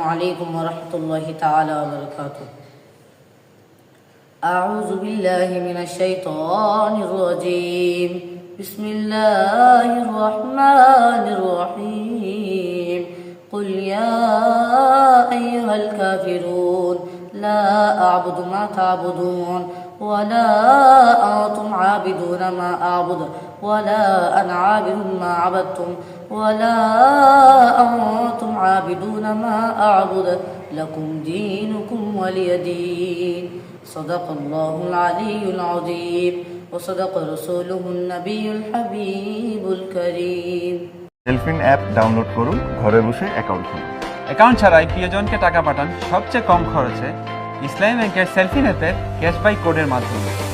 عليكم ورحمة الله تعالى وبركاته. أعوذ بالله من الشيطان الرجيم. بسم الله الرحمن الرحيم. قل يا أيها الكافرون لا أعبد ما تعبدون ولا أنتم عابدون ما أعبد ولا أنا عابد ما عبدتم ولا أنتم عابدون ما أعبد لكم دينكم ولي دين صدق الله العلي العظيم وصدق رسوله النبي الحبيب الكريم Cellfin app download করুন ঘরে বসে অ্যাকাউন্ট খুলুন অ্যাকাউন্ট ছাড়াই প্রিয়জনকে টাকা পাঠান সবচেয়ে কম খরচে ইসলামী ব্যাংকের সেলফি অ্যাপের ক্যাশবাই কোডের মাধ্যমে